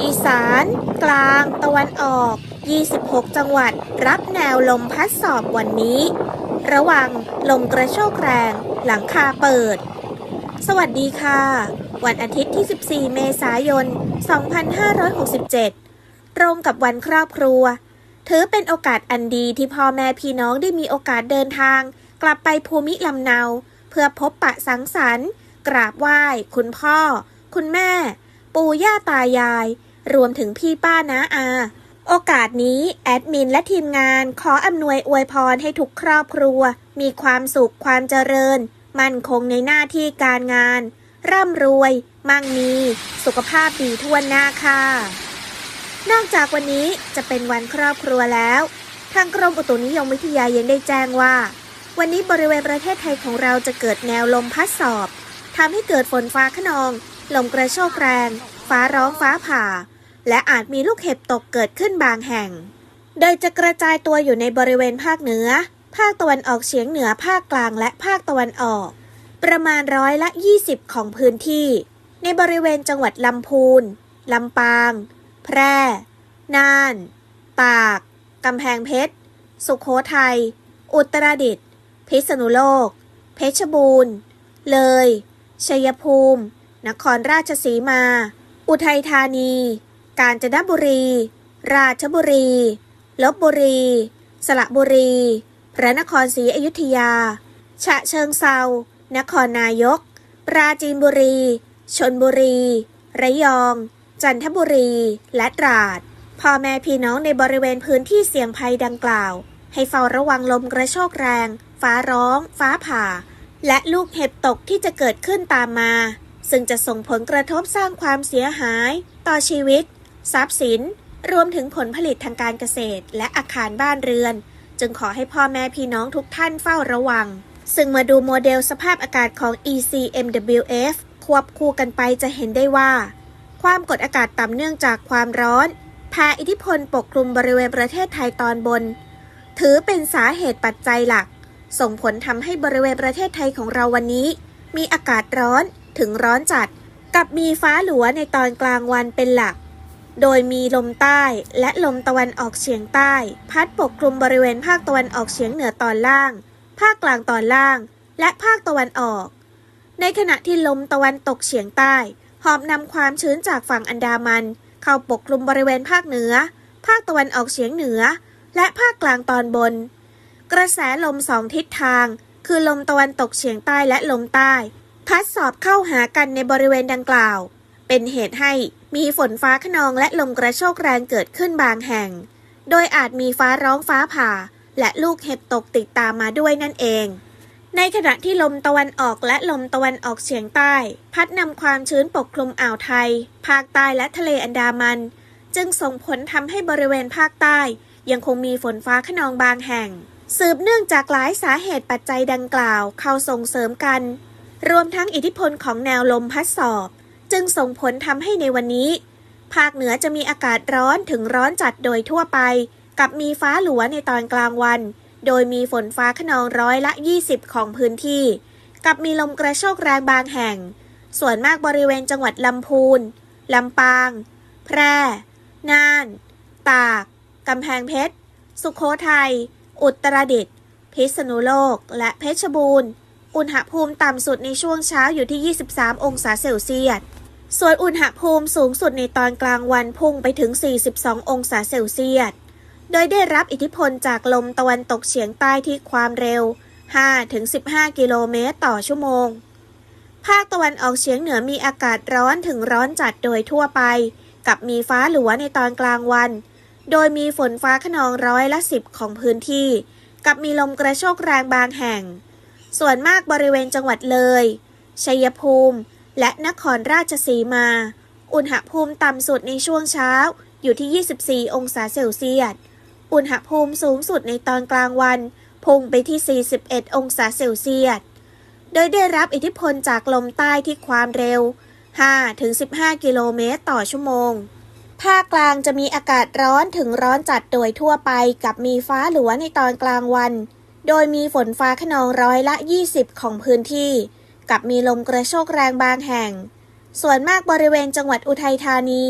อีสาน กลาง ตะวันออก 26 จังหวัด รับแนวลมพัดสอบวันนี้ ระวังลมกระโชกแรง หลังคาเปิด สวัสดีค่ะ วันอาทิตย์ที่ 14 เมษายน 2567 ตรงกับวันครอบครัว ถือเป็นโอกาสอันดีที่พ่อแม่พี่น้องได้มีโอกาสเดินทาง กลับไปภูมิลำเนา เพื่อพบปะสังสรรค์ กราบไหว้ คุณพ่อ คุณแม่ ปู่ย่าตายาย รวมถึงพี่ป้าน้าอา โอกาสนี้แอดมินและทีมงานขออำนวยอวยพรให้ทุกครอบครัว มีความสุขความเจริญ มั่นคงในหน้าที่การงาน ร่ำรวย มั่งมี สุขภาพดีทั่วหน้าค่ะ นอกจากวันนี้จะเป็นวันครอบครัวแล้ว ทางกรมอุตุนิยมวิทยายังได้แจ้งว่า วันนี้บริเวณประเทศไทยของเราจะเกิดแนวลมพัดสอบทำให้เกิดฝนฟ้าขนอง ลมกระโชกแรง ฟ้าร้องฟ้าผ่า และอาจมีลูกเห็บตกเกิดขึ้นบางแห่ง โดยจะกระจายตัวอยู่ในบริเวณภาคเหนือ ภาคตะวันออกเฉียงเหนือภาคกลางและภาคตะวันออก ประมาณร้อยละ 20 ของพื้นที่ ในบริเวณจังหวัดลำพูนลำปาง แพร่ น่าน ตาก กำแพงเพชร สุขโขทัย อุตรดิตถ์ พิษณุโลก เพชรบูรณ์ เลย ชัยภูมิ นครราชสีมา อุทัยธานี กาญจนบุรี ราชบุรี ลบบุรี สระบุรี พระนครศรีอยุธยา ฉะเชิงเซา นครนายก ปราจีนบุรี ชนบุรี ระยอง จันทบุรี และตราด พ่อแม่พี่น้องในบริเวณพื้นที่เสี่ยงภัยดังกล่าว ให้เฝ้าระวังลมกระโชกแรง ฟ้าร้อง ฟ้าผ่าและลูกเห็บตกที่จะเกิดขึ้นตามมา ซึ่งจะส่งผลกระทบสร้างความเสียหาย ต่อชีวิต ทรัพย์สิน รวมถึงผลผลิตทางการเกษตร และอาคารบ้านเรือน จึงขอให้พ่อแม่พี่น้องทุกท่านเฝ้าระวัง ซึ่งมาดูโมเดลสภาพอากาศของ ECMWF ควบคู่กันไปจะเห็นได้ว่า ความกดอากาศต่ำเนื่องจากความร้อนแผ่อิทธิพลปกคลุมบริเวณประเทศไทยตอนบน ถือเป็นสาเหตุปัจจัยหลัก ส่งผลทำให้บริเวณประเทศไทยของเราวันนี้ มีอากาศร้อน ถึงร้อนจัด กับมีฟ้าหลัวในตอนกลางวันเป็นหลัก โดยมีลมใต้และลมตะวันออกเฉียงใต้ พัดปกคลุมบริเวณภาคตะวันออกเฉียงเหนือตอนล่าง ภาคกลางตอนล่าง และภาคตะวันออก ในขณะที่ลมตะวันตกเฉียงใต้หอบนำความชื้นจากฝั่งอันดามัน เข้าปกคลุมบริเวณภาคเหนือ ภาคตะวันออกเฉียงเหนือ และภาคกลางตอนบน กระแสลมสองทิศทาง คือลมตะวันตกเฉียงใต้และลมใต้ พัดสอบเข้าหากันในบริเวณดังกล่าว เป็นเหตุให้มีฝนฟ้าขนองและลมกระโชกแรงเกิดขึ้นบางแห่ง โดยอาจมีฟ้าร้องฟ้าผ่า และลูกเห็บตกติดตามมาด้วยนั่นเอง ในขณะที่ลมตะวันออกและลมตะวันออกเฉียงใต้ พัดนำความชื้นปกคลุมอ่าวไทย ภาคใต้และทะเลอันดามัน จึงส่งผลทำให้บริเวณภาคใต้ ยังคงมีฝนฟ้าขนองบางแห่ง สืบเนื่องจากหลายสาเหตุปัจจัยดังกล่าว เข้าส่งเสริมกัน รวมทั้งอิทธิพลของแนวลมพัดสอบ จึงส่งผลทำให้ในวันนี้ ภาคเหนือจะมีอากาศร้อนถึงร้อนจัดโดยทั่วไป กับมีฟ้าหลัวในตอนกลางวัน โดยมีฝนฟ้าขนองร้อยละ 20 ของพื้นที่ กับมีลมกระโชกแรงบางแห่ง ส่วนมากบริเวณจังหวัดลำพูนลำปาง แพร่ น่าน ตาก กำแพงเพชร สุขโขทัย อุตรดิตถ์ พิษณุโลก และเพชรบูรณ์ อุณหภูมิต่ำสุดในช่วงเช้าอยู่ที่ 23 องศาเซลเซียส ส่วนอุณหภูมิสูงสุดในตอนกลางวันพุ่งไปถึง 42 องศาเซลเซียส โดยได้รับอิทธิพลจากลมตะวันตกเฉียงใต้ที่ความเร็ว 5-15 กิโลเมตรต่อชั่วโมง ภาคตะวันออกเฉียงเหนือมีอากาศร้อนถึงร้อนจัดโดยทั่วไป กับมีฟ้าหลัวในตอนกลางวัน โดยมีฝนฟ้าขนองร้อยละสิบของพื้นที่ กับมีลมกระโชกแรงบางแห่ง ส่วนมากบริเวณจังหวัดเลย ชัยภูมิ และนครราชสีมา อุณหภูมิต่ำสุดในช่วงเช้าอยู่ที่ 24 องศาเซลเซียส อุณหภูมิสูงสุดในตอนกลางวัน พุ่งไปที่ 41 องศาเซลเซียส โดยได้รับอิทธิพลจากลมใต้ที่ความเร็ว 5-15 กิโลเมตรต่อชั่วโมง ภาคกลางจะมีอากาศร้อนถึงร้อนจัดโดยทั่วไปกับมีฟ้าหลัวในตอนกลางวัน โดยมีฝนฟ้าขนองร้อยละ 20 ของพื้นที่ กับมีลมกระโชกแรงบางแห่ง ส่วนมากบริเวณจังหวัดอุทัยธานี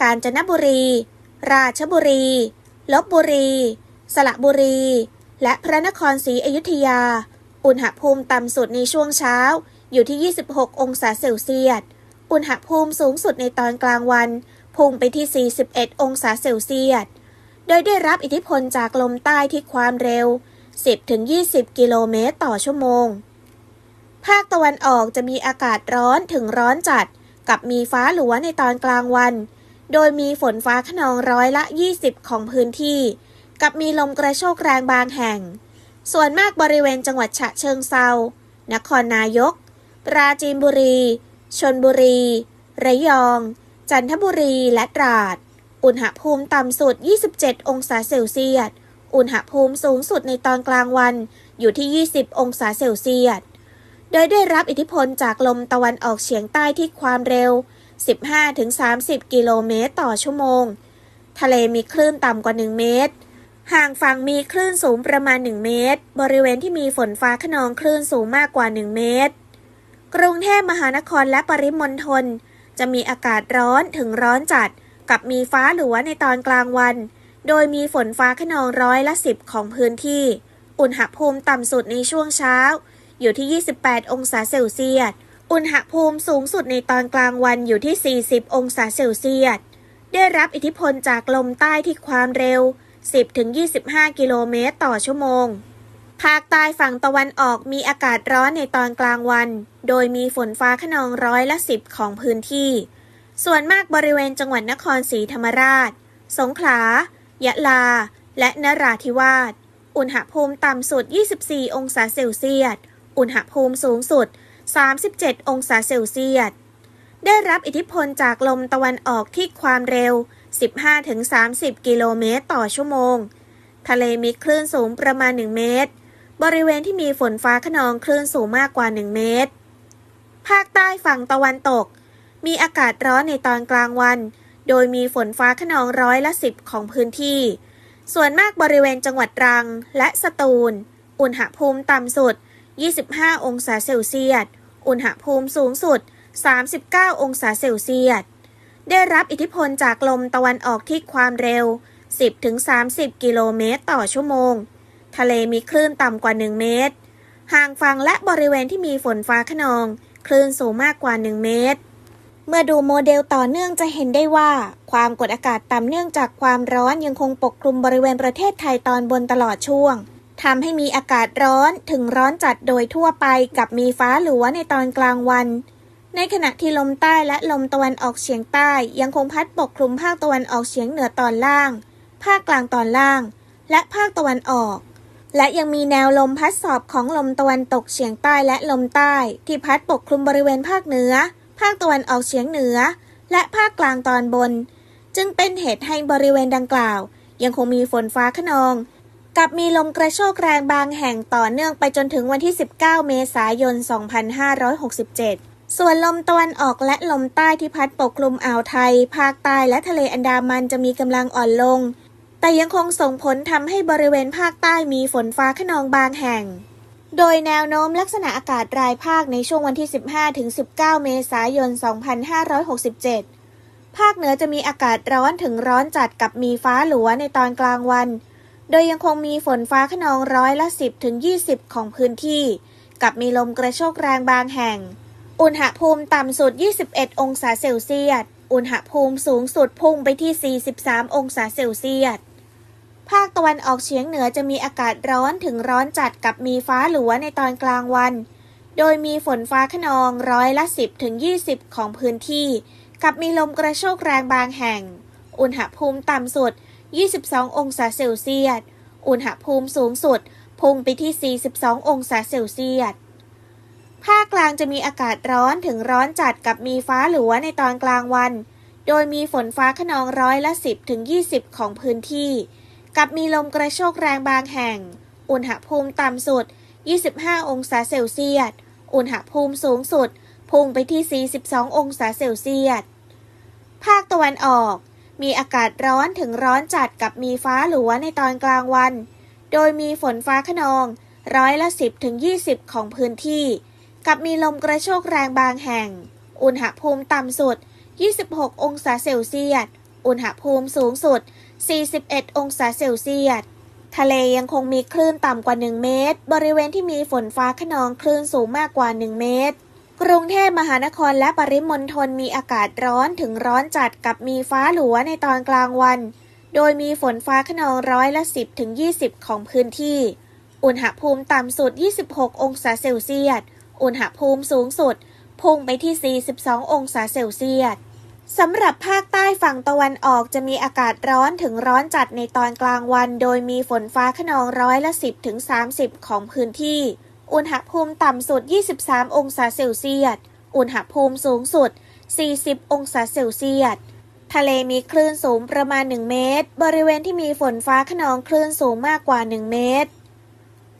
กาญจนบุรี ราชบุรี ลบบุรี สระบุรี และพระนครศรีอยุธยา อุณหภูมิต่ำสุดในช่วงเช้าอยู่ที่ 26 องศาเซลเซียส อุณหภูมิสูงสุดในตอนกลางวันพุ่งไปที่ 41 องศาเซลเซียส โดยได้รับอิทธิพลจากลมใต้ที่ความเร็ว 10-20 กิโลเมตรต่อชั่วโมง ภาคตะวันออกจะมีอากาศร้อนถึงร้อนจัด กับมีฟ้าหลัวในตอนกลางวัน โดยมีฝนฟ้าขนองร้อยละ 20 ของพื้นที่ กับมีลมกระโชกแรงบางแห่ง ส่วนมากบริเวณจังหวัดฉะเชิงเซา นครนายก ปราจีนบุรี ชนบุรี ระยอง จันทบุรี และตราด อุณหภูมิต่ำสุด 27 องศาเซลเซียส อุณหภูมิสูงสุดในตอนกลางวันอยู่ที่ 20 องศาเซลเซียส โดยได้รับอิทธิพลจากลมตะวันออกเฉียงใต้ที่ความเร็ว 15-30 กิโลเมตรต่อชั่วโมง ทะเลมีคลื่นต่ำกว่า 1 เมตร ห่างฝั่งมีคลื่นสูงประมาณ 1 เมตร บริเวณที่มีฝนฟ้าขนองคลื่นสูงมากกว่า 1 เมตร กรุงเทพมหานครและปริมณฑลจะมีอากาศร้อนถึงร้อนจัด กับมีฟ้าหลัวในตอนกลางวัน โดยมีฝนฟ้าขนองร้อยละสิบของพื้นที่ อุณหภูมิต่ำสุดในช่วงเช้า อยู่ที่ 28 องศาเซลเซียส อุณหภูมิสูงสุดในตอนกลางวันอยู่ที่ 40 องศาเซลเซียส ได้รับอิทธิพลจากลมใต้ที่ความเร็ว 10-25 กิโลเมตรต่อชั่วโมง ภาคใต้ฝั่งตะวันออกมีอากาศร้อนในตอนกลางวัน โดยมีฝนฟ้าขนองร้อยละสิบของพื้นที่ ส่วนมากบริเวณจังหวัดนครศรีธรรมราช สงขลา ยะลา และนราธิวาส อุณหภูมิต่ำสุด 24 องศาเซลเซียส อุณหภูมิสูงสุด 37 องศาเซลเซียส ได้รับอิทธิพลจากลมตะวันออกที่ความเร็ว 15-30 กิโลเมตรต่อชั่วโมง ทะเลมีคลื่นสูงประมาณ 1 เมตร บริเวณที่มีฝนฟ้าขนองคลื่นสูงมากกว่า 1 เมตร ภาคใต้ฝั่งตะวันตก มีอากาศร้อนในตอนกลางวัน โดยมีฝนฟ้าขนองร้อยละสิบของพื้นที่ ส่วนมากบริเวณจังหวัดตรังและสตูล อุณหภูมิต่ำสุด 25 องศาเซลเซียส อุณหภูมิสูงสุด 39 องศาเซลเซียส ได้รับอิทธิพลจากลมตะวันออกที่ความเร็ว 10-30 กิโลเมตรต่อชั่วโมง ทะเลมีคลื่นต่ำกว่า 1 เมตร ห่างฝั่งและบริเวณที่มีฝนฟ้าขนอง คลื่นสูงมากกว่า 1 เมตร เมื่อดูโมเดลต่อเนื่องจะเห็นได้ว่า ความกดอากาศต่ำเนื่องจากความร้อนยังคงปกคลุมบริเวณประเทศไทยตอนบนตลอดช่วงทำให้มีอากาศร้อนถึงร้อนจัดโดยทั่วไปกับมีฟ้าหลัวในตอนกลางวัน ในขณะที่ลมใต้และลมตะวันออกเฉียงใต้ยังคงพัดปกคลุมภาคตะวันออกเฉียงเหนือตอนล่าง ภาคกลางตอนล่าง และภาคตะวันออก และยังมีแนวลมพัดสอบของลมตะวันตกเฉียงใต้และลมใต้ ที่พัดปกคลุมบริเวณภาคเหนือ ภาคตะวันออกเฉียงเหนือ และภาคกลางตอนบน จึงเป็นเหตุให้บริเวณดังกล่าว ยังคงมีฝนฟ้าขนอง กับมีลมกระโชกแรงบางแห่งต่อเนื่องไปจนถึงวันที่ 19 เมษายน 2567ส่วนลมตะวันออกและลมใต้ที่พัดปกคลุมอ่าวไทย ภาคใต้และทะเลอันดามันจะมีกำลังอ่อนลง แต่ยังคงส่งผลทำให้บริเวณภาคใต้มีฝนฟ้าขนองบางแห่ง โดยแนวโน้มลักษณะอากาศรายภาคในช่วงวันที่ 15-19 เมษายน 2567 ภาคเหนือจะมีอากาศร้อนถึงร้อนจัดกับมีฟ้าหลัวในตอนกลางวัน โดยยังคงมีฝนฟ้าขนองร้อยละ 10ถึง20 ของพื้นที่ กับมีลมกระโชกแรงบางแห่ง อุณหภูมิต่ำสุด 21 องศาเซลเซียส อุณหภูมิสูงสุดพุ่งไปที่ 43 องศาเซลเซียส ภาคตะวันออกเฉียงเหนือจะมีอากาศร้อนถึงร้อนจัดกับมีฟ้าหลัวในตอนกลางวัน โดยมีฝนฟ้าขนองร้อยละ 10ถึง20 ของพื้นที่ กับมีลมกระโชกแรงบางแห่ง อุณหภูมิต่ำสุด 22 องศาเซลเซียส อุณหภูมิสูงสุด พุ่งไปที่ 42 องศาเซลเซียส ภาคกลางจะมีอากาศร้อนถึงร้อนจัดกับมีฟ้าหลัวในตอนกลางวัน โดยมีฝนฟ้าขนองร้อยละ 10ถึง20 ของพื้นที่ กับมีลมกระโชกแรงบางแห่ง อุณหภูมิต่ำสุด 25 องศาเซลเซียส อุณหภูมิสูงสุด พุ่งไปที่ 42 องศาเซลเซียส ภาคตะวันออก มีอากาศร้อนถึงร้อนจัดกับมีฟ้าหลัวในตอนกลางวัน โดยมีฝนฟ้าขนอง ร้อยละ 10ถึง20 ของพื้นที่ กับมีลมกระโชกแรงบางแห่ง อุณหภูมิต่ำสุด 26 องศาเซลเซียส อุณหภูมิสูงสุด 41 องศาเซลเซียส ทะเลยังคงมีคลื่นต่ำกว่า 1 เมตร บริเวณที่มีฝนฟ้าขนองคลื่นสูงมากกว่า 1 เมตร กรุงเทพมหานครและปริมณฑลมีอากาศร้อนถึงร้อนจัดกับมีฟ้าหลัวในตอนกลางวัน โดยมีฝนฟ้าขนองร้อยละ 10ถึง20 ของพื้นที่ อุณหภูมิต่ำสุด 26 องศาเซลเซียส อุณหภูมิสูงสุดพุ่งไปที่ 42 องศาเซลเซียส สำหรับภาคใต้ฝั่งตะวันออกจะมีอากาศร้อนถึงร้อนจัดในตอนกลางวัน โดยมีฝนฟ้าขนองร้อยละ 10ถึง30 ของพื้นที่ อุณหภูมิต่ำสุด 23 องศาเซลเซียส อุณหภูมิสูงสุด 40 องศาเซลเซียส ทะเลมีคลื่นสูงประมาณ 1 เมตร บริเวณที่มีฝนฟ้าขนองคลื่นสูงมากกว่า 1 เมตร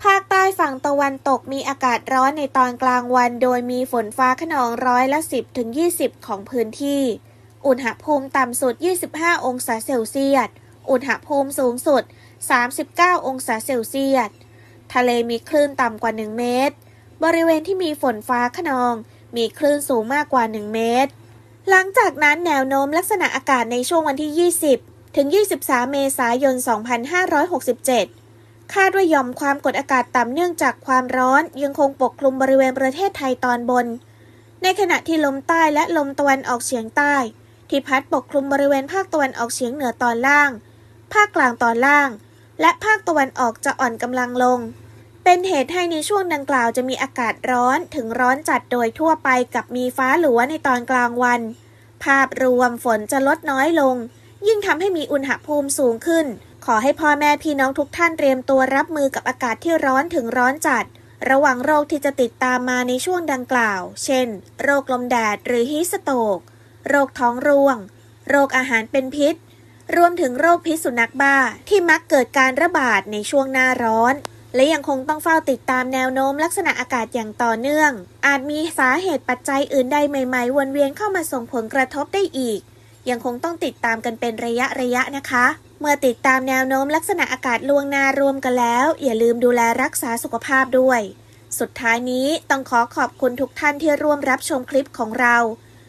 ภาคใต้ฝั่งตะวันตกมีอากาศร้อนในตอนกลางวัน โดยมีฝนฟ้าขนองร้อยละ 10ถึง20 ของพื้นที่ อุณหภูมิต่ำสุด 25 องศาเซลเซียส อุณหภูมิสูงสุด 39 องศาเซลเซียส ทะเลมีคลื่นต่ำกว่า 1 เมตร บริเวณที่มีฝนฟ้าขนอง มีคลื่นสูงมากกว่า 1 เมตร หลังจากนั้นแนวโน้มลักษณะอากาศในช่วงวันที่ 20 ถึง 23 เมษายน 2567คาดว่าย่อมความกดอากาศต่ำเนื่องจากความร้อนยังคงปกคลุมบริเวณประเทศไทยตอนบน ในขณะที่ลมใต้และลมตะวันออกเฉียงใต้ ที่พัดปกคลุมบริเวณภาคตะวันออกเฉียงเหนือตอนล่าง ภาคกลางตอนล่าง และภาคตะวันออกจะอ่อนกำลังลง เป็นเหตุให้ในช่วงดังกล่าวจะมีอากาศร้อนถึงร้อนจัดโดยทั่วไปกับมีฟ้าหลัวในตอนกลางวัน ภาพรวมฝนจะลดน้อยลง ยิ่งทำให้มีอุณหภูมิสูงขึ้น ขอให้พ่อแม่พี่น้องทุกท่านเตรียมตัวรับมือกับอากาศที่ร้อนถึงร้อนจัดระวังโรคที่จะติดตามมาในช่วงดังกล่าว เช่น โรคลมแดดหรือฮิสโตก โรคท้องร่วง โรคอาหารเป็นพิษ รวมถึงโรคพิษสุนัขบ้าที่มักเกิดการระบาดในช่วงหน้าร้อน และยังคงต้องเฝ้าติดตามแนวโน้มลักษณะอากาศอย่างต่อเนื่อง อาจมีสาเหตุปัจจัยอื่นใดใหม่ๆ วนเวียนเข้ามาส่งผลกระทบได้อีก ยังคงต้องติดตามกันเป็นระยะระยะนะคะเมื่อติดตามแนวโน้มลักษณะอากาศล่วงหน้ารวมกันแล้ว อย่าลืมดูแลรักษาสุขภาพด้วย สุดท้ายนี้ต้องขอขอบคุณทุกท่านที่ร่วมรับชมคลิปของเรา